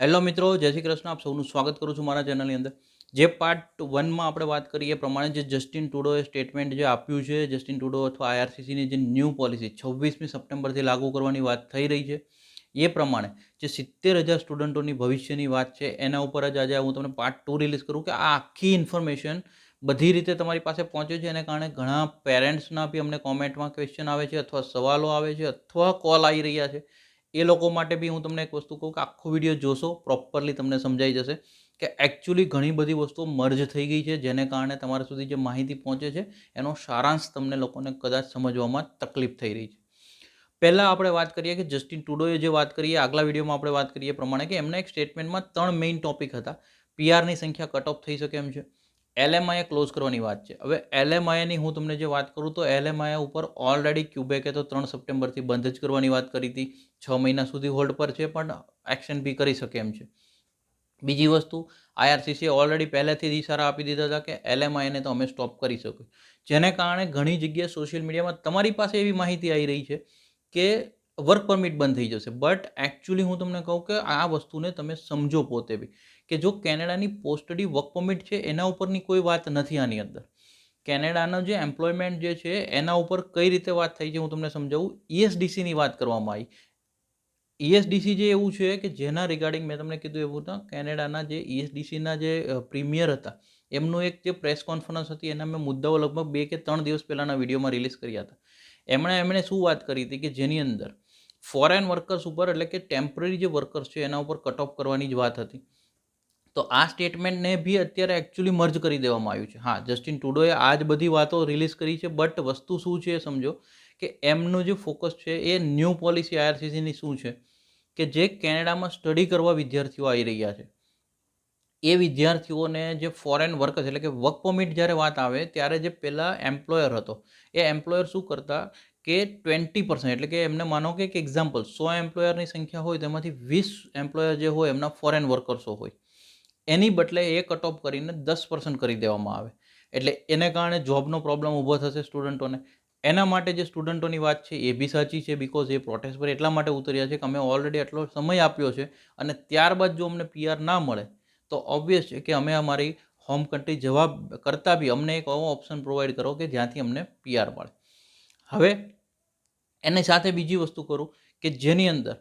Hello મિત્રો, જય શ્રી કૃષ્ણ. આપ સૌનું સ્વાગત કરું છું મારા ચેનલની અંદર. જે પાર્ટ વનમાં આપણે વાત કરીએ એ પ્રમાણે જે જસ્ટિન ટુડોએ સ્ટેટમેન્ટ જે આપ્યું છે જસ્ટિન ટુડો અથવા આઈઆરસીસીની જે ન્યૂ પોલિસી છવ્વીસમી સપ્ટેમ્બરથી લાગુ કરવાની વાત થઈ રહી છે, એ પ્રમાણે જે સિત્તેર હજાર સ્ટુડન્ટોની ભવિષ્યની વાત છે, એના ઉપર જ આજે હું તમને પાર્ટ ટુ રિલીઝ કરું કે આ આખી ઇન્ફોર્મેશન બધી રીતે તમારી પાસે પહોંચે છે. એને કારણે ઘણા પેરેન્ટ્સના બી અમને કોમેન્ટમાં ક્વેશ્ચન આવે છે અથવા સવાલો આવે છે અથવા કોલ આવી રહ્યા છે. એ લોકો માટે બી હું તમને એક વસ્તુ કહું કે આખો વીડિયો જોશો પ્રોપરલી તમને સમજાઈ જશે કે એકચ્યુઅલી ઘણી બધી વસ્તુઓ મર્જ થઈ ગઈ છે, જેને કારણે તમારા સુધી જે માહિતી પહોંચે છે, એનો સારાંશ તમને લોકોને કદાચ સમજવામાં તકલીફ થઈ રહી છે. પહેલાં આપણે વાત કરીએ કે જસ્ટિન ટુડોએ જે વાત કરીએ, આગલા વિડીયોમાં આપણે વાત કરીએ પ્રમાણે કે એમના એક સ્ટેટમેન્ટમાં ત્રણ મેઇન ટોપિક હતા. પીઆરની સંખ્યા કટ ઓફ થઈ શકે એમ છે. એલએમઆઈએ ક્લોઝ કરવાની વાત છે. હવે એલએમઆઈની હું તમને જે વાત કરું તો એલએમઆઈ ઉપર ઓલરેડી ક્યુબેકે તો ત્રણ સપ્ટેમ્બરથી બંધ જ કરવાની વાત કરી હતી. છ મહિના સુધી હોલ્ડ પર છે, પણ એક્શન બી કરી શકે એમ છે. બીજી વસ્તુ આઈઆરસીસીએ ઓલરેડી પહેલેથી જ ઇશારા આપી દીધા હતા કે એલએમઆઈને તો અમે સ્ટોપ કરી શકીએ. જેને કારણે ઘણી જગ્યાએ સોશિયલ મીડિયામાં તમારી પાસે એવી માહિતી આવી રહી છે કે વર્ક પરમિટ બંધ થઈ જશે. બટ એકચ્યુઅલી હું તમને કહું કે આ વસ્તુને તમે સમજો પોતે બી. કે જો કેનેડાની પોસ્ટડી વર્ક પરમિટ છે, એના ઉપરની કોઈ વાત નથી આની અંદર. કેનેડાનો જે એમ્પ્લોયમેન્ટ જે છે, એના ઉપર કઈ રીતે વાત થઈ છે, હું તમને સમજાવું. ઈએસડીસીની વાત કરવામાં આવી. ઈએસડીસી જે એવું છે કે જેના રિગાર્ડિંગ મેં તમને કીધું એવું હતા, કેનેડાના જે ઈએસડીસીના જે પ્રીમિયર હતા, એમનું એક જે પ્રેસ કોન્ફરન્સ હતી, એના મેં મુદ્દાઓ લગભગ બે કે ત્રણ દિવસ પહેલાંના વિડીયોમાં રિલીઝ કર્યા હતા. એમણે એમણે શું વાત કરી હતી કે જેની અંદર, ફોરેન વર્કર્સ ઉપર એટલે કે ટેમ્પરરી જે વર્કર્સ છે, એના ઉપર કટ ઓફ કરવાની જ વાત હતી. તો આ સ્ટેટમેન્ટને બી અત્યારે એકચ્યુઅલી મર્જ કરી દેવામાં આવ્યું છે. હા જસ્ટિન ટુડોએ આ જ બધી વાતો રિલીઝ કરી છે બટ વસ્તુ શું છે સમજો કે એમનું જે ફોકસ છે એ ન્યૂ પોલિસી આઈઆરસીસીની શું છે? કે જે કેનેડામાં સ્ટડી કરવા વિદ્યાર્થીઓ આવી રહ્યા છે. એ વિદ્યાર્થીઓને જે ફોરેન વર્કર્સ એટલે કે વર્ક પરમિટ જ્યારે વાત આવે ત્યારે જે પહેલાં એમ્પ્લોયર હતો, એ એમ્પ્લોયર શું કરતા કે ટ્વેન્ટી પર્સન્ટ એટલે કે એમને માનો કે એક એક્ઝામ્પલ સો એમ્પ્લોયરની સંખ્યા હોય તેમાંથી વીસ એમ્પ્લોયર જે હોય એમના ફોરેન વર્કર્સો હોય. એની બદલે એ કટ ઓફ કરીને દસ પર્સન્ટ કરી દેવામાં આવે. એટલે એને કારણે જોબનો પ્રોબ્લેમ ઊભો થશે સ્ટુડન્ટોને એના માટે જે સ્ટુડન્ટોની વાત છે, એ બી સાચી છે બિકોઝ એ પ્રોટેસ્ટ પર એટલા માટે ઉતર્યા છે કે અમે ઓલરેડી એટલો સમય આપ્યો છે અને ત્યારબાદ જો અમને પીઆર ના મળે, તો ઓબ્વિયસ છે કે અમે અમારી હોમ કન્ટ્રી જવાબ કરતાં બી અમને એક એવો ઓપ્શન પ્રોવાઈડ કરો કે જ્યાંથી અમને પીઆર મળે. હવે એની સાથે બીજી વસ્તુ કરું કે જેની અંદર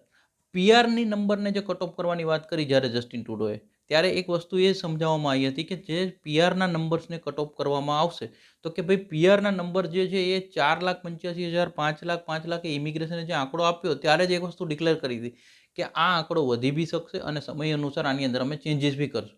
પીઆરની નંબરને જે કટ ઓફ કરવાની વાત કરી જ્યારે જસ્ટિન ટુડોએ ત્યારે એક વસ્તુ એ સમજાવવામાં આવી હતી કે જે પીઆરના નંબર્સને કટ ઓફ કરવામાં આવશે, તો કે ભાઈ પીઆરના નંબર જે છે એ ચાર લાખ પંચ્યાસી હજાર, પાંચ લાખ પાંચ લાખ એ ઇમિગ્રેશને જે આંકડો આપ્યો, ત્યારે જ એક વસ્તુ ડિક્લેર કરી હતી કે આ આંકડો વધી બી શકશે અને સમય અનુસાર આની અંદર અમે ચેન્જીસ બી કરશું.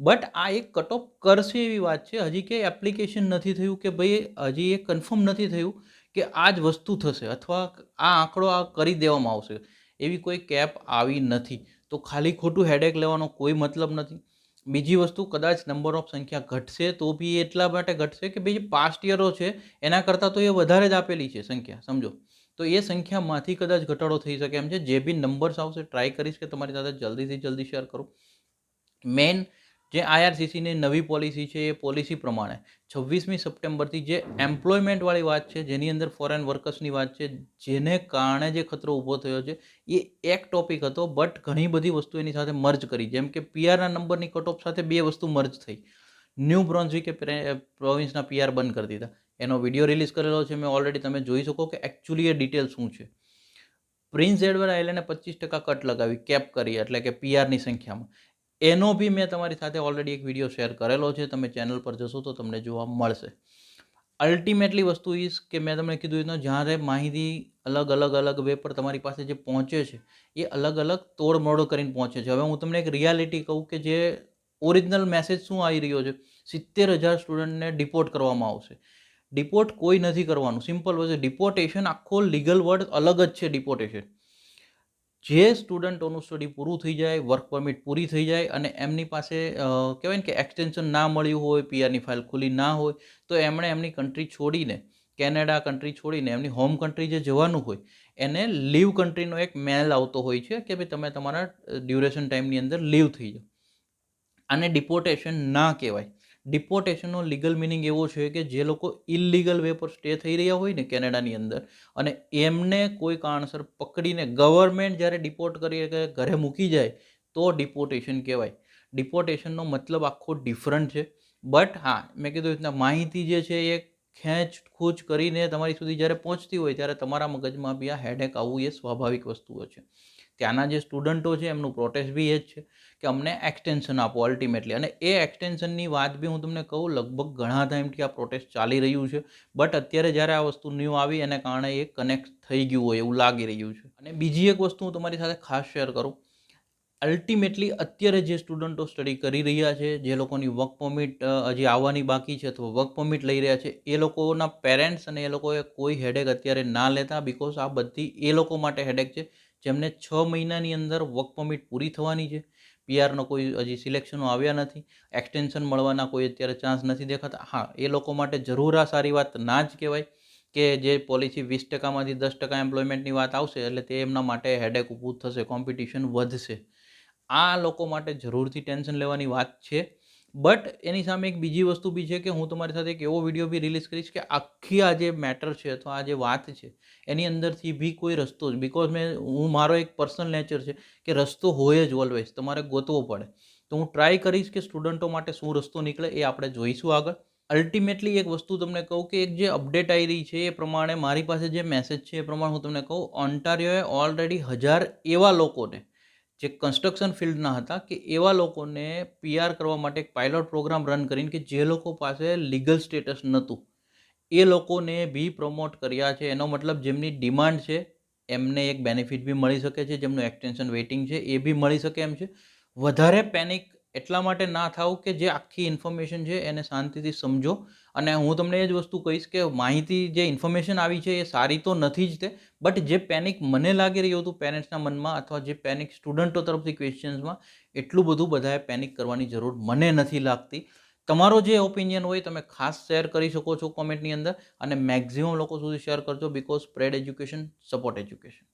બટ આ એક કટ ઓફ કરશે એવી વાત છે, હજી કે એપ્લિકેશન નથી થયું કે ભાઈ હજી એ કન્ફર્મ નથી થયું કે આ જ વસ્તુ થશે અથવા આ આંકડો આ કરી દેવામાં આવશે, એવી કોઈ કેપ આવી નથી. તો ખાલી ખોટું હેડેક લેવાનો કોઈ મતલબ નથી. બીજી વસ્તુ કદાચ નંબર ઓફ સંખ્યા ઘટશે તો બી એટલા માટે ઘટશે કે ભાઈ પાસ્ટ યરો છે, એના કરતાં તો એ વધારે જ આપેલી છે સંખ્યા, સમજો? તો એ સંખ્યામાંથી કદાચ ઘટાડો થઈ શકે એમ છે. જે બી નંબર્સ આવશે ટ્રાય કરીશ કે તમારી સાથે જલ્દીથી જલ્દી શેર કરું. મેઇન જે આઈઆરસીસીની નવી પોલિસી છે, એ પોલિસી પ્રમાણે છવ્વીસમી સપ્ટેમ્બરથી જે એમ્પ્લોયમેન્ટવાળી વાત છે, જેની અંદર ફોરેન વર્કર્સની વાત છે, જેને કારણે જે ખતરો ઊભો થયો છે, એ એક ટોપિક હતો, બટ ઘણી બધી વસ્તુ એની સાથે મર્જ કરી. જેમ કે પીઆરના નંબરની કટ ઓફ સાથે બે વસ્તુ મર્જ થઈ. ન્યૂ બ્રોન્ઝવિકે પ્રોવિન્સના પીઆર બંધ કરી દીધા. એનો વીડિયો રિલીઝ કરેલો છે, મેં ઓલરેડી તમે જોઈ શકો કે એકચ્યુઅલી એ ડિટેલ શું છે. પ્રિન્સ એડવર્ડ આઇલેન્ડે પચીસ ટકા કટ લગાવી, કેપ કરી, એટલે કે પીઆરની સંખ્યામાં. એનો બી મેં તમારી સાથે ઓલરેડી એક વીડિયો શેર કરેલો છે. તમે ચેનલ પર જશો તો તમને જોવા મળશે. અલ્ટિમેટલી વસ્તુ ઇઝ કે મેં તમને કીધું એનો જ્યારે માહિતી અલગ અલગ અલગ વે પર તમારી પાસે જે પહોંચે છે, એ અલગ અલગ તોડમોડો કરીને પહોંચે છે. હવે હું તમને એક રિયાલિટી કહું કે જે ઓરિજિનલ મેસેજ શું આવી રહ્યો છે? સિત્તેર હજાર સ્ટુડન્ટને ડિપોર્ટ કરવામાં આવશે. ડિપોર્ટ કોઈ નથી કરવાનું. સિમ્પલ વસ્તુ ડિપોર્ટેશન આખો લીગલ વર્ડ અલગ જ છે ડિપોર્ટેશન જે સ્ટુડન્ટોનું સ્ટડી પૂરું થઈ જાય વર્ક પરમિટ પૂરી થઈ જાય અને એમની પાસે કહેવાય ને કે એક્સટેન્શન ના મળ્યું હોય પીઆરની ફાઇલ ખુલી ના હોય, તો એમણે એમની કન્ટ્રી છોડીને કેનેડા કન્ટ્રી છોડીને, એમની હોમ કન્ટ્રી જે જવાનું હોય, એને લીવ કન્ટ્રીનો એક મેલ આવતો હોય છે કે ભાઈ તમે તમારા ડ્યુરેશન ટાઈમની અંદર લીવ થઈ જાઓ. આને ડિપોર્ટેશન ના કહેવાય. ડિપોર્ટેશનનો લીગલ મિનિંગ એવો છે કે જે લોકો ઇલીગલ વે પર સ્ટે થઈ રહ્યા હોય ને કેનેડાની અંદર અને એમને કોઈ કારણસર પકડીને ગવર્મેન્ટ જ્યારે ડિપોર્ટ કરી કે ઘરે મૂકી જાય તો ડિપોર્ટેશન કહેવાય. ડિપોર્ટેશનનો મતલબ આખો ડિફરન્ટ છે. બટ હા, મેં કીધું રીતના માહિતી જે છે એ ખેંચ ખૂંચ કરીને તમારી સુધી જ્યારે પહોંચતી હોય ત્યારે તમારા મગજમાં બી આ હેડેક આવવું એ સ્વાભાવિક વસ્તુઓ છે. ત્યાંના જે સ્ટુડન્ટો છે, એમનું પ્રોટેસ્ટ બી એ જ છે કે અમને એક્સટેન્શન આપો અલ્ટિમેટલી અને એ એક્સટેન્શનની વાત બી હું તમને કહું, લગભગ ઘણા ટાઈમથી આ પ્રોટેસ્ટ ચાલી રહ્યું છે. બટ અત્યારે જ્યારે આ વસ્તુ ન્યૂ આવી, એને કારણે એ કનેક્ટ થઈ ગયું હોય એવું લાગી રહ્યું છે. અને બીજી એક વસ્તુ હું તમારી સાથે ખાસ શેર કરું. અલ્ટિમેટલી અત્યારે જે સ્ટુડન્ટો સ્ટડી કરી રહ્યા છે, જે લોકોની વર્ક પરમિટ હજી આવવાની બાકી છે અથવા વર્ક પરમિટ લઈ રહ્યા છે, એ લોકોના પેરેન્ટ્સ અને એ લોકોએ કોઈ હેડેક અત્યારે ના લેતા બિકોઝ આ બધી એ લોકો માટે હેડેક છે. જેમને છ મહિનાની અંદર વર્ક પરમિટ પૂરી થવાની છે. પીઆરનો કોઈ હજી સિલેક્શનો આવ્યા નથી. એક્સટેન્શન મળવાના કોઈ અત્યારે ચાન્સ નથી દેખાતા. હા, એ લોકો માટે જરૂર આ સારી વાત ના જ કહેવાય કે જે પોલિસી વીસ ટકામાંથી દસ ટકા એમ્પ્લોયમેન્ટની વાત આવશે એટલે તે એમના માટે હેડેક ઊભું થશે કોમ્પિટિશન વધશે. આ લોકો માટે જરૂરથી ટેન્શન લેવાની વાત છે. બટ એની સામે એક બીજી વસ્તુ બી છે કે હું તમારી સાથે એક એવો વીડિયો બી રિલીઝ કરીશ કે આખી આ જે મેટર છે અથવા આ જે વાત છે, એની અંદરથી બી કોઈ રસ્તો જ બિકોઝ મેં, હું, મારો એક પર્સનલ નેચર છે કે રસ્તો હોય જ ઓલવેઝ તમારે ગોતવો પડે. તો હું ટ્રાય કરીશ કે સ્ટુડન્ટો માટે શું રસ્તો નીકળે એ આપણે જોઈશું આગળ. અલ્ટિમેટલી એક વસ્તુ તમને કહું કે એક જે અપડેટ આવી રહી છે એ પ્રમાણે મારી પાસે જે મેસેજ છે એ પ્રમાણે હું તમને કહું ઓન્ટારિયોએ ઓલરેડી હજાર એવા લોકોને જે કન્સ્ટ્રક્શન ફિલ્ડના હતા કે એવા લોકોને પીઆર કરવા માટે એક પાયલોટ પ્રોગ્રામ રન કરીને કે જે લોકો પાસે લીગલ સ્ટેટસ નહોતું. એ લોકોને બી પ્રમોટ કર્યા છે. એનો મતલબ જેમની ડિમાન્ડ છે, એમને એક બેનિફિટ બી મળી શકે છે. જેમનું એક્સટેન્શન વેઇટિંગ છે, એ બી મળી શકે એમ છે. વધારે પેનિક એટલા માટે ના થાવ કે જે આખી ઇન્ફોર્મેશન છે એને શાંતિથી સમજો. અને હું તમને એ જ વસ્તુ કહીશ કે માહિતી જે ઇન્ફોર્મેશન આવી છે એ સારી તો નથી જ તે બટ જે પેનિક મને લાગી રહ્યું હતું પેરેન્ટ્સના મનમાં અથવા જે પેનિક સ્ટુડન્ટો તરફથી ક્વેશ્ચન્સમાં એટલું બધું બધાએ પેનિક કરવાની જરૂર મને નથી લાગતી. તમારો જે ઓપિનિયન હોય તમે ખાસ શેર કરી શકો છો કોમેન્ટની અંદર અને મેક્ઝિમમ લોકો સુધી શેર કરજો because spread education support education